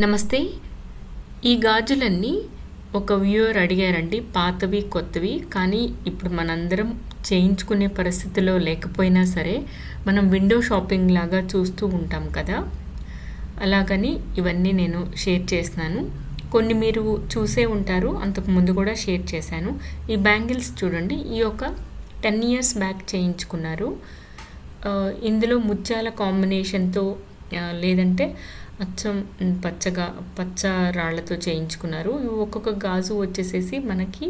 నమస్తే. ఈ గాజులన్నీ ఒక వ్యూవర్ అడిగారండి. పాతవి కొత్తవి. కానీ ఇప్పుడు మనందరం చేయించుకునే పరిస్థితిలో లేకపోయినా సరే మనం విండో షాపింగ్ లాగా చూస్తూ ఉంటాం కదా. అలాగని ఇవన్నీ నేను షేర్ చేస్తున్నాను. కొన్ని మీరు చూసే ఉంటారు. అంతకు ముందు కూడా షేర్ చేశాను. ఈ బ్యాంగిల్స్ చూడండి. ఈ యొక్క టెన్ ఇయర్స్ బ్యాక్ చేయించుకున్నారు. ఇందులో ముత్యాల కాంబినేషన్తో లేదంటే అచ్చం పచ్చగా పచ్చ రాళ్ళతో చేయించుకున్నారు. ఒక్కొక్క గాజు వచ్చేసేసి మనకి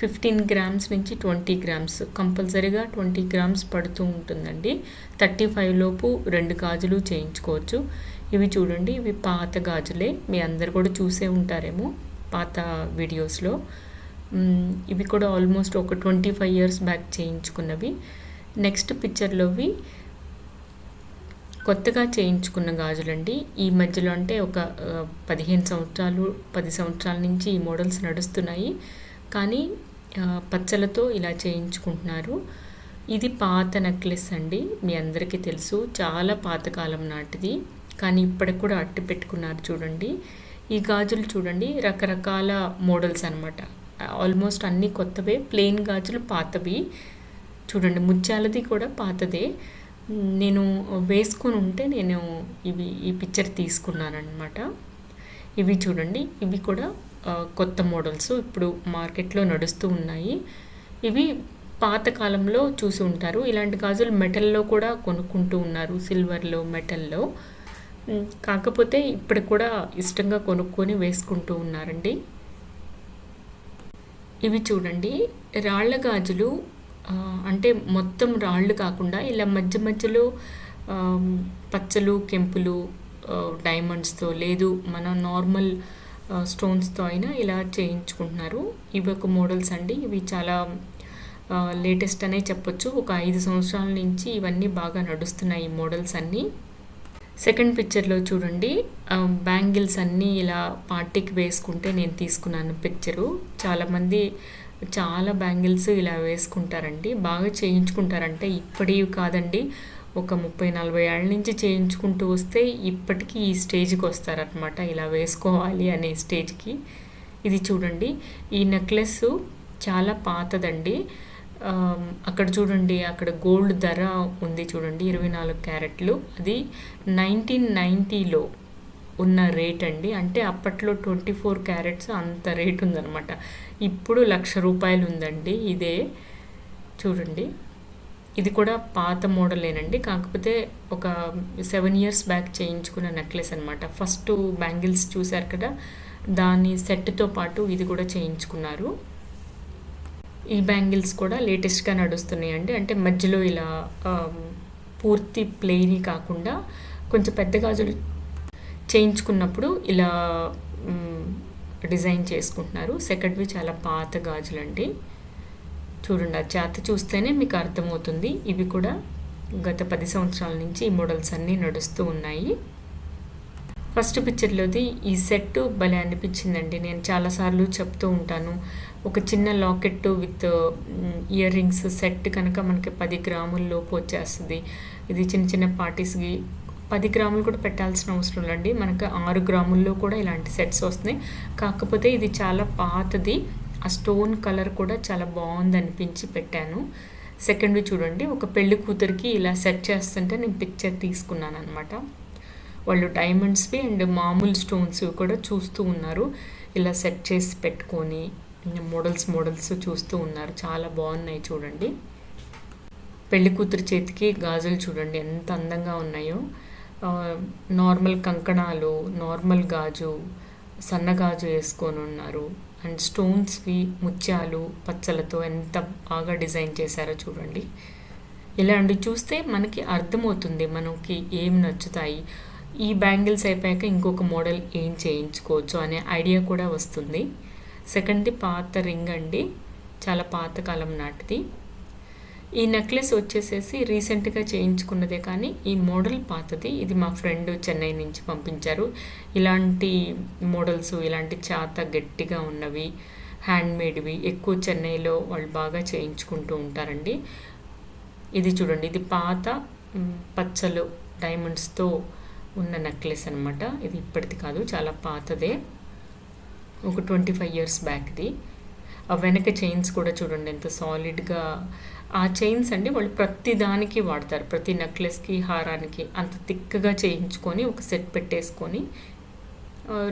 ఫిఫ్టీన్ గ్రామ్స్ నుంచి ట్వంటీ గ్రామ్స్ కంపల్సరీగా ట్వంటీ గ్రామ్స్ పడుతూ ఉంటుందండి. థర్టీ ఫైవ్ లోపు రెండు గాజులు చేయించుకోవచ్చు. ఇవి చూడండి ఇవి పాత గాజులే. మీ అందరు కూడా చూసే ఉంటారేమో పాత వీడియోస్లో. ఇవి కూడా ఆల్మోస్ట్ ఒక ట్వంటీ ఫైవ్ ఇయర్స్ బ్యాక్ చేయించుకున్నవి. నెక్స్ట్ పిక్చర్లోవి కొత్తగా చేయించుకున్న గాజులండి. ఈ మధ్యలో అంటే ఒక పదిహేను సంవత్సరాలు పది సంవత్సరాల నుంచి ఈ మోడల్స్ నడుస్తున్నాయి. కానీ పచ్చలతో ఇలా చేయించుకుంటున్నారు. ఇది పాత నెక్లెస్ అండి. మీ అందరికీ తెలుసు. చాలా పాతకాలం నాటిది. కానీ ఇప్పటికి కూడా అట్టు పెట్టుకున్నారు చూడండి. ఈ గాజులు చూడండి. రకరకాల మోడల్స్ అనమాట ఆల్మోస్ట్ అన్నీ కొత్తవే. ప్లెయిన్ గాజులు పాతవి. చూడండి ముత్యాలది కూడా పాతదే. నేను వేసుకొని ఉంటే నేను ఇవి ఈ పిక్చర్ తీసుకున్నాను ఇవి చూడండి ఇవి కూడా కొత్త మోడల్స్ ఇప్పుడు మార్కెట్లో నడుస్తూ ఉన్నాయి. ఇవి పాతకాలంలో చూసి ఉంటారు. ఇలాంటి గాజులు మెటల్లో కూడా కొనుక్కుంటూ ఉన్నారు సిల్వర్లో మెటల్లో. కాకపోతే ఇప్పుడు కూడా ఇష్టంగా కొనుక్కొని వేసుకుంటూ ఉన్నారండి. ఇవి చూడండి రాళ్ళ గాజులు అంటే మొత్తం రాళ్ళు కాకుండా ఇలా మధ్య మధ్యలో పచ్చలు కెంపులు డైమండ్స్తో లేదు మన నార్మల్ స్టోన్స్తో అయినా ఇలా చేయించుకుంటున్నారు. ఇవి ఒక మోడల్స్ అండి. ఇవి చాలా లేటెస్ట్ అనే చెప్పొచ్చు. ఒక ఐదు సంవత్సరాల నుంచి ఇవన్నీ బాగా నడుస్తున్నాయి ఈ మోడల్స్ అన్నీ. సెకండ్ పిక్చర్లో చూడండి. బ్యాంగిల్స్ అన్నీ ఇలా పార్టీకి వేసుకుంటే నేను తీసుకున్నాను పిక్చరు చాలామంది చాలా బ్యాంగిల్స్ ఇలా వేసుకుంటారండి. బాగా చేయించుకుంటారంటే ఇప్పటివి కాదండి. ఒక ముప్పై నలభై ఏళ్ళ నుంచి చేయించుకుంటూ వస్తే ఇప్పటికీ ఈ స్టేజ్కి వస్తారనమాట ఇలా వేసుకోవాలి అనే స్టేజ్కి. ఇది చూడండి. ఈ నెక్లెస్ చాలా పాతదండి. అక్కడ చూడండి. అక్కడ గోల్డ్ ధర ఉంది చూడండి. ఇరవై నాలుగు క్యారెట్లు. అది నైన్టీన్ నైంటీలో ఉన్న రేట్ అండి. అంటే అప్పట్లో ట్వంటీ ఫోర్ క్యారెట్స్ అంత రేట్ ఉందన్నమాట. ఇప్పుడు లక్ష రూపాయలు ఉందండి. ఇదే చూడండి. ఇది కూడా పాత మోడలేనండి. కాకపోతే ఒక సెవెన్ ఇయర్స్ బ్యాక్ చేయించుకున్న నెక్లెస్ అనమాట ఫస్ట్ బ్యాంగిల్స్ చూశారు కదా? దాని సెట్తో పాటు ఇది కూడా చేయించుకున్నారు. ఈ బ్యాంగిల్స్ కూడా లేటెస్ట్గా నడుస్తున్నాయండి. అంటే మధ్యలో ఇలా పూర్తి ప్లెయిన్ కాకుండా కొంచెం పెద్ద గాజులు చేయించుకున్నప్పుడు ఇలా డిజైన్ చేసుకుంటున్నారు. సెకండ్వి చాలా పాత గాజులండి. చూడండి ఆ జాతి చూస్తేనే మీకు అర్థమవుతుంది. ఇవి కూడా గత పది సంవత్సరాల నుంచి ఈ మోడల్స్ అన్నీ నడుస్తూ ఉన్నాయి. ఫస్ట్ పిక్చర్లోది ఈ సెట్ భలే అనిపించిందండి. నేను చాలాసార్లు చెప్తూ ఉంటాను. ఒక చిన్న locket with earrings set కనుక మనకి పది గ్రాముల లోపు వచ్చేస్తుంది. ఇది చిన్న చిన్న పార్టీస్కి పది గ్రాములు కూడా పెట్టాల్సిన అవసరం లేండి మనకు ఆరు గ్రాముల్లో కూడా ఇలాంటి సెట్స్ వస్తున్నాయి. కాకపోతే ఇది చాలా పాతది. ఆ స్టోన్ కలర్ కూడా చాలా బాగుంది అనిపించి పెట్టాను. సెకండ్ చూడండి. ఒక పెళ్ళి కూతురికి ఇలా సెట్ చేస్తుంటే నేను పిక్చర్ తీసుకున్నాను అనమాట వాళ్ళు డైమండ్స్వి అండ్ మామూలు స్టోన్స్ కూడా చూస్తూ ఉన్నారు. ఇలా సెట్ చేసి పెట్టుకొని మోడల్స్ మోడల్స్ చూస్తూ ఉన్నారు. చాలా బాగున్నాయి చూడండి. పెళ్ళి కూతురు చేతికి గాజులు చూడండి. ఎంత అందంగా ఉన్నాయో. నార్మల్ కంకణాలు నార్మల్ గాజు సన్నగాజు వేసుకొని ఉన్నారు. అండ్ స్టోన్స్వి ముత్యాలు పచ్చలతో ఎంత బాగా డిజైన్ చేశారో చూడండి. ఇలాంటివి చూస్తే మనకి అర్థమవుతుంది మనకి ఏం నచ్చుతాయి. ఈ బ్యాంగిల్స్ అయిపోయాక ఇంకొక మోడల్ ఏం చేయించుకోవచ్చు అనే ఐడియా కూడా వస్తుంది. సెకండ్ది పాత రింగ్ అండి. చాలా పాతకాలం నాటిది. ఈ నెక్లెస్ వచ్చేసేసి రీసెంట్గా చేయించుకున్నదే కానీ ఈ మోడల్ పాతది. ఇది మా ఫ్రెండ్ చెన్నై నుంచి పంపించారు. ఇలాంటి మోడల్స్ ఇలాంటి చాత గట్టిగా ఉన్నవి హ్యాండ్మేడ్వి ఎక్కువ చెన్నైలో వాళ్ళు బాగా చేయించుకుంటూ ఉంటారండి. ఇది చూడండి ఇది పాత పచ్చలు డైమండ్స్తో ఉన్న నెక్లెస్ అనమాట ఇది ఇప్పటిది కాదు చాలా పాతదే. ఒక ట్వంటీ ఫైవ్ ఇయర్స్ బ్యాక్ది ఆ వెనక చైన్స్ కూడా చూడండి ఎంత సాలిడ్గా ఆ చైన్స్ అండి వాళ్ళు ప్రతి దానికి వాడతారు. ప్రతి నెక్లెస్కి హారానికి అంత తిక్కగా చేయించుకొని ఒక సెట్ పెట్టేసుకొని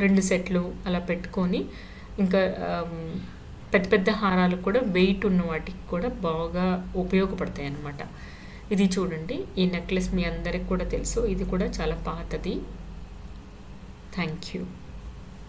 రెండు సెట్లు అలా పెట్టుకొని ఇంకా పెద్ద పెద్ద హారాలు కూడా వెయిట్ ఉన్న వాటికి కూడా బాగా ఉపయోగపడతాయి అన్నమాట. ఇది చూడండి. ఈ నెక్లెస్ మీ అందరికి కూడా తెలుసు. ఇది కూడా చాలా పాతది. Thank you